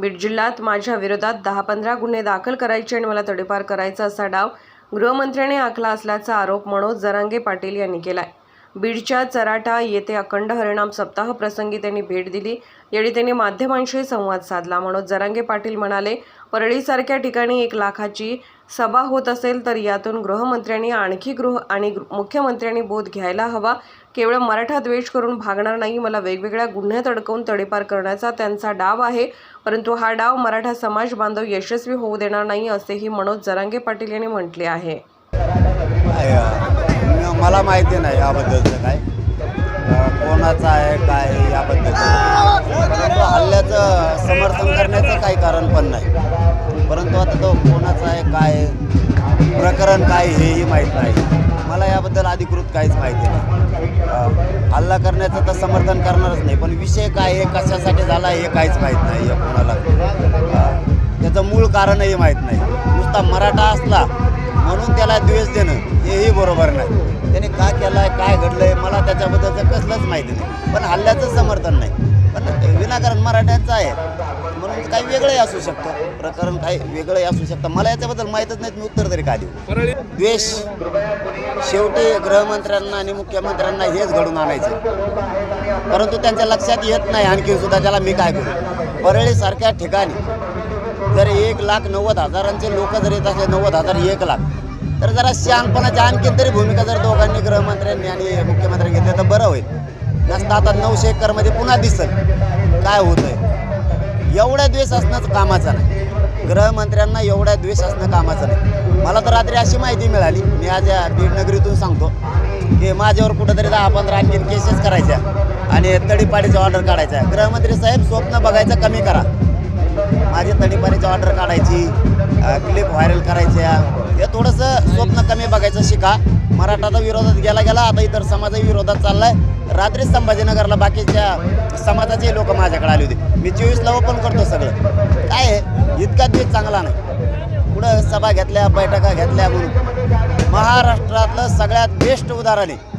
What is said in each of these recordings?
बीड जिल्ह्यात माझ्या विरोधात दहा पंधरा गुन्हे दाखल करायचे आणि मला तडीपार करायचा असा डाव गृहमंत्र्याने आखला असल्याचा आरोप मनोज जरांगे पाटील यांनी केला आहे बीडच्या चराटा येथे अखंड हरिणाम सप्ताह प्रसंगी त्यांनी भेट दिली. यावेळी त्यांनी माध्यमांशी संवाद साधला. मनोज जरांगे पाटील म्हणाले परळीसारख्या ठिकाणी एक लाखाची सभा होत असेल तर यातून गृहमंत्र्यांनी आणखी गृह आणि मुख्यमंत्र्यांनी बोध घ्यायला हवा. केवळ मराठा द्वेष करून भागणार नाही मला वेगवेगळ्या गुन्ह्यात अडकवून तडेपार करण्याचा त्यांचा डाव आहे. परंतु हा डाव मराठा समाज बांधव यशस्वी होऊ देणार नाही असेही मनोज जरांगे पाटील यांनी म्हटले आहे. मला माहिती नाही याबद्दलचं काय. कोणाचं आहे काय याबद्दल. हल्ल्याचं समर्थन करण्याचं काही कारण पण नाही. परंतु आता तो कोणाचा आहे काय प्रकरण काय हेही माहीत नाही. मला याबद्दल अधिकृत काहीच माहिती नाही. हल्ला करण्याचं तर समर्थन करणारच नाही पण विषय काय हे कशासाठी झाला हे काहीच माहीत नाही आहे कोणाला. त्याचं मूळ कारणही माहीत नाही. नुसता मराठा असला म्हणून त्याला द्वेष देणं हेही बरोबर नाही. त्याने का केलं आहे काय घडलं आहे मला त्याच्याबद्दलचं कसलंच माहिती नाही. पण हल्ल्याचं समर्थन नाही. पण विनाकारण मराठ्यांचं आहे. म्हणून काही वेगळंही असू शकतं. प्रकरण काही वेगळंही असू शकतं. मला याच्याबद्दल माहीतच नाही मी उत्तर तरी का देऊ? द्वेष. शेवटी गृहमंत्र्यांना आणि मुख्यमंत्र्यांना हेच घडून आणायचं परंतु त्यांच्या लक्षात येत नाही आणखी सुद्धा त्याला मी काय करू? परळीसारख्या ठिकाणी जर एक लाख नव्वद हजारांचे लोक जर येत असले नव्वद हजार एक लाख तर जरा शहाणपणाची आणखीन तरी भूमिका जर दोघांनी गृहमंत्र्यांनी आणि मुख्यमंत्र्यांनी घेतली तर बरं होईल. नसता आता नऊशे एकरमध्ये पुन्हा दिसल. काय होतंय? आहे एवढ्या द्वेष असणं कामाचं नाही. गृहमंत्र्यांना एवढ्या द्वेष असणं कामाचं नाही. मला तर रात्री अशी माहिती मिळाली मी आज या बीड नगरीतून सांगतो की माझ्यावर कुठंतरी दहा पंधरा आणखीन केसेस करायच्या आणि तडीपाडीचा ऑर्डर काढायचा. गृहमंत्री साहेब स्वप्न बघायचं कमी करा. माझी तडीपारीची ऑर्डर काढायची क्लिप व्हायरल करायच्या. हे थोडंसं स्वप्न कमी बघायचं शिका. मराठाचा विरोधात गेला गेला आता इतर समाजाच्या विरोधात चाललाय. रात्री संभाजीनगरला बाकीच्या समाजाचे लोक माझ्याकडे आले होते. मी चोवीसला ओपन करतो सगळं. काय आहे इतका दिवस चांगला नाही. पुढं सभा घेतल्या बैठका घेतल्या म्हणून. महाराष्ट्रातलं सगळ्यात बेस्ट उदाहरण आहे.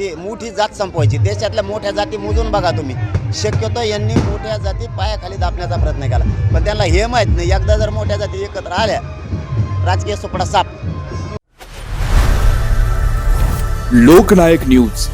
की मोठी जात संपवायची. देशातल्या मोठ्या जाती मोजून बघा तुम्ही. शक्यतो यांनी मोठ्या जाती पायाखाली दाबण्याचा प्रयत्न केला. पण त्यांना हे माहीत नाही. एकदा जर मोठ्या जाती एकत्र आल्या राजकीय सुपडा साप. लोकनायक न्यूज.